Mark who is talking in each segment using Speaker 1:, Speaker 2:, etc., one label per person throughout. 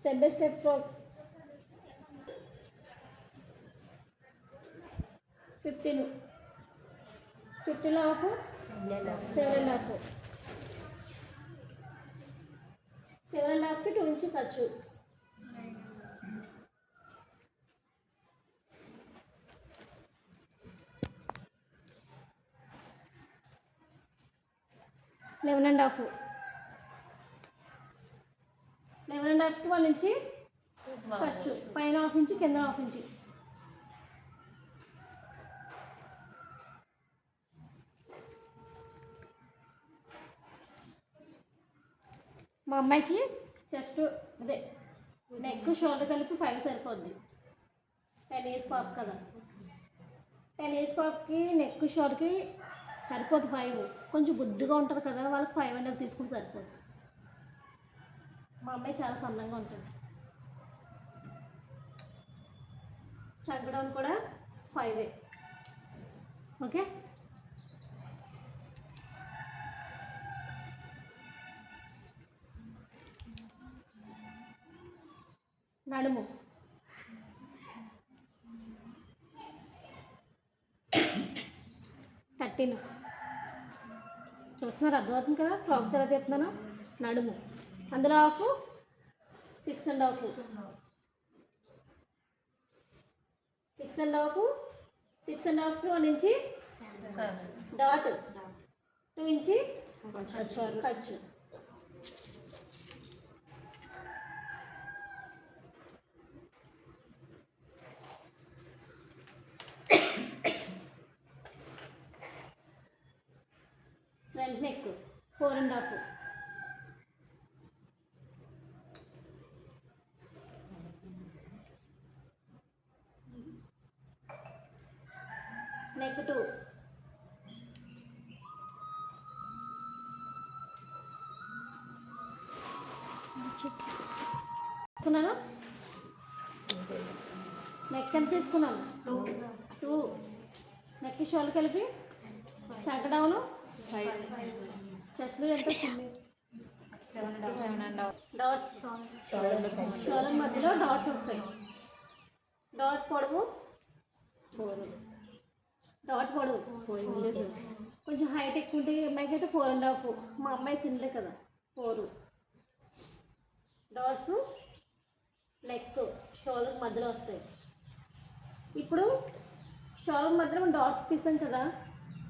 Speaker 1: Step by step fifteen fifteen half seven and half seven and హాఫ్కి two inch ఖర్చు. Eleven and half తక్కువ నుంచి ఖర్చు పైన half inch కింద హాఫ్ ఇంచి. మా అమ్మాయికి చెస్ట్ అదే నెక్ షోల్డర్ కలిపి ఫైవ్ సరిపోద్ది. టెన్ ఇయర్స్ పాప కదా. టెన్ ఇయర్స్ పాపకి నెక్ షోల్డర్కి సరిపోద్ది ఫైవ్ కొంచెం బుద్ధిగా ఉంటుంది కదా వాళ్ళకి ఫైవ్ హండ్రెడ్ తీసుకుని సరిపోద్ది. మా అమ్మాయి చాలా సన్నంగా ఉంటుంది. చగ్గడం కూడా ఫైవే ఓకే? నడుము. థర్టీన్. చూస్తున్నారు అర్థమవుతుంది కదా? ఫ్రాక్ తర్వాత చెప్తున్నాను నడుము. అందులో half six and half. Six and half six and half one inch. Dot two inch. ఖర్చు front neck four and half తీసుకున్నాను? నెక్ ఎంత తీసుకున్నాను? టూ నెక్ షోల్ కలిపి? చంకడౌను చెస్ట్లో ఎంత వచ్చింది? డాట్స్ షోలం మధ్యలో డాట్స్ వస్తాయి. డాట్ పొడవు? ఫోర్ డాట్ పొడవు? ఫోర్ ఇంచెస్ కొంచెం హైట్ ఎక్కువ ఉంటే అమ్మాయికి అయితే ఫోర్ అండ్ హాఫ్ మా అమ్మాయి చిన్నదే కదా. ఫోర్ డాట్స్ నెక్ షోల్డర్ మధ్యలో వస్తాయి. ఇప్పుడు షోల్డర్ మధ్యలో మనం డాట్స్ తీసాం కదా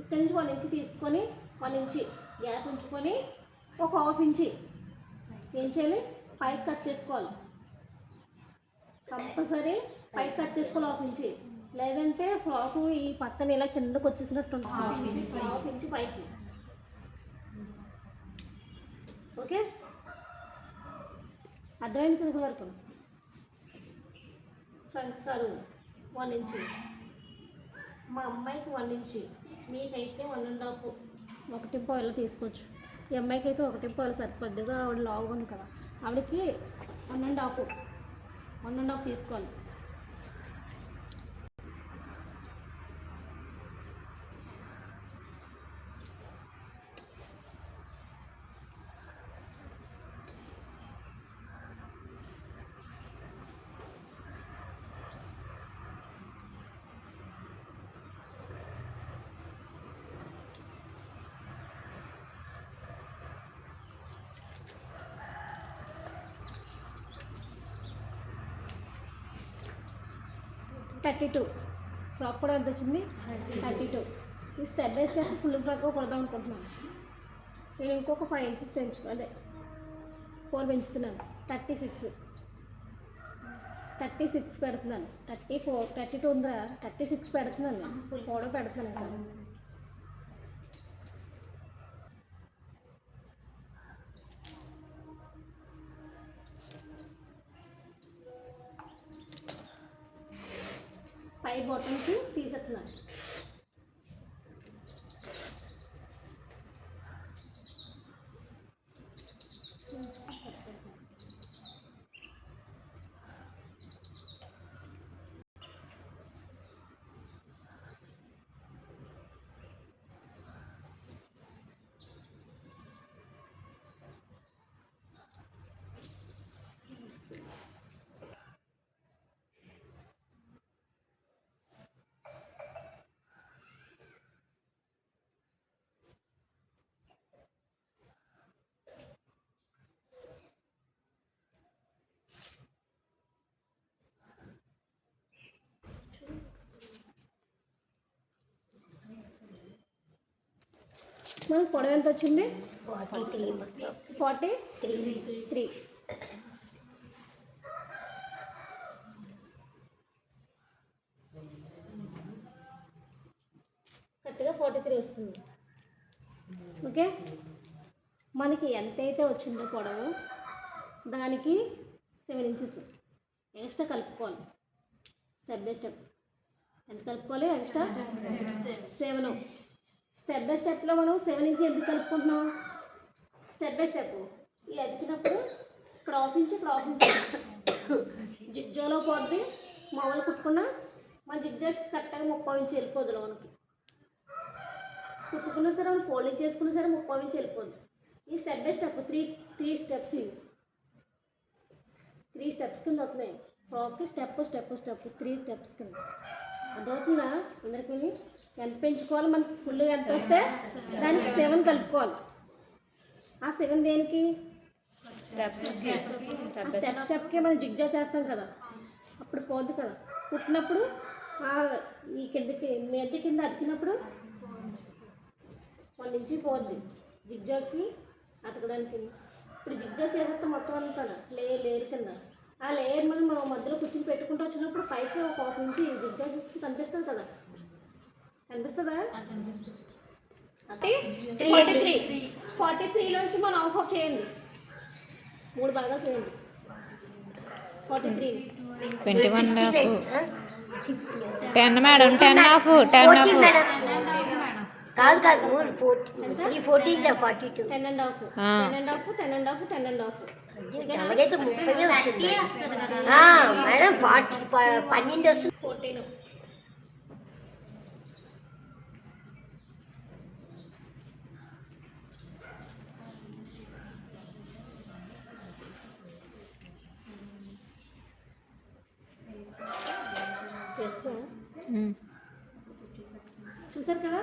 Speaker 1: ఇక్కడ నుంచి వన్ ఇంచ్ తీసుకొని వన్ ఇంచి గ్యాప్ ఉంచుకొని ఒక హాఫ్ ఇంచి ఏం చేయాలి? పైకి కట్ చేసుకోవాలి. కంపల్సరీ పైకి కట్ చేసుకోవాలి హాఫ్ ఇంచి. లేదంటే ఫ్రాక్ ఈ పక్కన ఇలా కిందకు వచ్చేసినట్టు ఉంటుంది. హాఫ్ ఇంచి పైకి. ఓకే? అర్థమైంది కదా వరకు చంకాలు వన్ ఇంచి. మా అమ్మాయికి వన్ ఇంచి. నీకైతే వన్ అండ్ హాఫ్. ఒకటి పాయలు తీసుకోవచ్చు. ఈ అమ్మాయికి అయితే ఒకటి పాయలు సరిపోద్దిగా ఆవిడ లావుగా ఉంది కదా. ఆవిడకి one and half. One and half తీసుకోవాలి. Thirty two. ఫ్రాక్ కూడా ఎంత వచ్చింది? Thirty two. ఈ step by step full frock కొడదాం అనుకుంటున్నాను. నేను ఇంకొక ఫైవ్ ఇంచెస్ పెంచు అదే ఫోర్ పెంచుతున్నాను. థర్టీ సిక్స్ థర్టీ సిక్స్ పెడుతున్నాను. థర్టీ ఫోర్ థర్టీ టూ ఉందా థర్టీ సిక్స్ పెడుతున్నాను. నేను ఫుల్ ఫోర్ పెడుతున్నాను మనకు పొడవు ఎంత వచ్చింది?
Speaker 2: Forty three.
Speaker 1: కరెక్ట్గా ఫార్టీ త్రీ వస్తుంది. ఓకే? మనకి ఎంతైతే వచ్చిందో పొడవు దానికి సెవెన్ ఇంచెస్. ఎక్స్ట్రా కలుపుకోవాలి. Step by step. ఎంత కలుపుకోవాలి? ఎక్స్ట్రా? సెవెన్. స్టెప్ బై స్టెప్లో మనం సెవెన్ ఇంచ్ ఎందుకు కలుపుకుంటున్నాం? స్టెప్ బై స్టెప్ ఇలా వచ్చినప్పుడు క్రాఫ్ నుంచి ఇంచ్ ఇక్కడ హాఫ్ జిగ్జాలో పోద్ది మామూలు కుట్టుకున్నా మన జిగ్జా కరెక్ట్గా ముప్పై నుంచి వెళ్ళిపోదు లోనికి కుట్టుకున్నా సరే మనం ఫోల్డింగ్ చేసుకున్నా సరే ముప్పై నుంచి వెళ్ళిపోద్ది ఈ step by step three three steps ఇవి త్రీ స్టెప్స్ కింద వస్తున్నాయి. Frock step step step three steps కింద. అదవుతుందా అందరికీ ఎంత పెంచుకోవాలి? మనకి ఫుల్ ఎంత వస్తే దానికి సెవెన్ కలుపుకోవాలి. ఆ సెవెన్ దేనికి? స్టెప్ స్టెప్కి మనం జిగ్జా చేస్తాం కదా. అప్పుడు పోదు కదా. పుట్టినప్పుడు ఈ కిందకి మెద్ద కింద అతికినప్పుడు వన్ నుంచి పోద్ది. జిగ్జాకి అతకడానికి. ఇప్పుడు జిగ్జా చేసేస్తే మొత్తం అంతా లే లేరు కింద. ఆ లేయర్ మనం మనం మధ్యలో కూర్చుని పెట్టుకుంటూ వచ్చినప్పుడు పైకి ఒక నుంచి చేసి కనిపిస్తుంది కదా. కనిపిస్తుందా? ఫార్టీ త్రీ ఫార్టీ త్రీలోంచి మనం ఆఫ్ ఆఫ్ చేయండి. మూడు భాగాలు చేయండి. Forty three
Speaker 3: twenty one ten madam ten half ten half
Speaker 2: కాదు కాదు మూడు forty three fourteen forty two
Speaker 1: ten and half.
Speaker 3: ఆ.
Speaker 1: Ten and half ten and half ten and half.
Speaker 2: అలాగైతే ముప్పై వస్తుంది. ఆ, మేడం ఫార్టీ పన్నెండు వస్తుంది.
Speaker 1: ఫోర్టీన్. చూసారు కదా?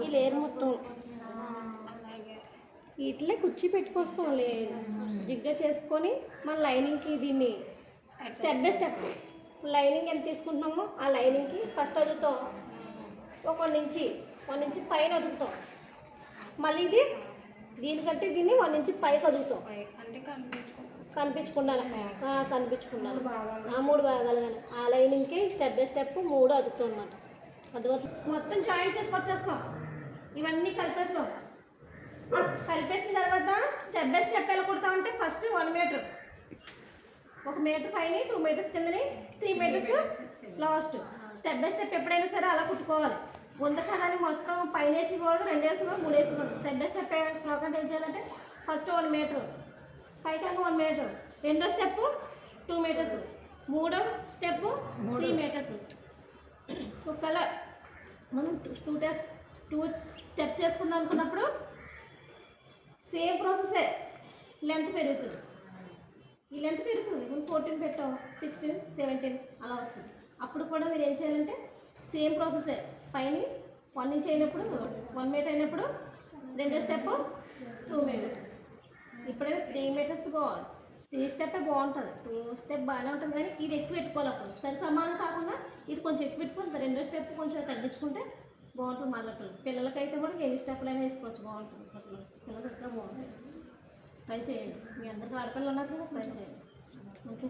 Speaker 1: ఈ లేరు మొత్తం ఇట్లే కుర్చీ పెట్టుకొస్తాంలే. జిగ్గా చేసుకొని మన లైనింగ్కి దీన్ని స్టెప్ బై స్టెప్ లైనింగ్ ఎంత తీసుకుంటున్నామో ఆ లైనింగ్కి ఫస్ట్ వదులుతాం ఒక నుంచి వన్ నుంచి పైన వదులుతాం మళ్ళీ ఇది దీనికంటే దీన్ని వన్ నుంచి పై చదువుతాం కనిపించుకున్నాను కనిపించుకున్నాను ఆ మూడు భాగాలు కానీ ఆ లైనింగ్కి స్టెప్ బై స్టెప్ మూడు అదుతాం అన్నమాట. అది మొత్తం జాయిన్ చేసుకొచ్చేస్తాం. ఇవన్నీ కలిపేస్తాం కలిపేసిన తర్వాత స్టెప్ బై స్టెప్ ఎలా కుడతామంటే ఫస్ట్ వన్ మీటర్ ఒక మీటర్ పైన two metres కిందని three metres last step by step ఎప్పుడైనా సరే అలా కుట్టుకోవాలి. ముందు కదాన్ని మొత్తం పైన వేసి కూడా రెండు వేసి కూడా మూడు వేసి కూడా స్టెప్ బై స్టెప్ ఫ్రాక్ అంటే ఏం చేయాలంటే ఫస్ట్ వన్ మీటర్ పైకన్నా వన్ మీటర్ రెండో స్టెప్ టూ మీటర్స్ మూడో స్టెప్ త్రీ మీటర్స్ ఒకవేళ మనం టూ టెస్ట్ టూ స్టెప్ చేసుకుందాం అనుకున్నప్పుడు లెంత్ పెరుగుతుంది. ఈ లెంత్ పెరుగుతుంది. మేము ఫోర్టీన్ పెట్టాం. సిక్స్టీన్ సెవెంటీన్ అలా వస్తుంది. అప్పుడు కూడా మీరు ఏం చేయాలంటే సేమ్ ప్రాసెసే పైన వన్ ఇంచ్ అయినప్పుడు వన్ మీటర్ అయినప్పుడు రెండో స్టెప్ టూ మీటర్స్ ఇప్పుడైతే త్రీ మీటర్స్ బాగుంది త్రీ స్టెప్ బాగుంటుంది. టూ స్టెప్ బాగానే ఉంటుంది. కానీ ఇది ఎక్కువ పెట్టుకోవాలి అప్పుడు. సరి సమానం కాకుండా ఇది కొంచెం ఎక్కువ పెట్టుకుంటుంది రెండో స్టెప్ కొంచెం తగ్గించుకుంటే బాగుంటుంది మళ్ళీ పిల్లలకైతే కూడా ఏ స్టెప్లైనా వేసుకోవచ్చు. బాగుంటుంది. పిల్లలు బాగుంటుంది. ట్రై చేయండి. మీ అందరికీ ఆడపిల్లలు ఉన్నారు కదా ట్రై చేయండి. ఓకే.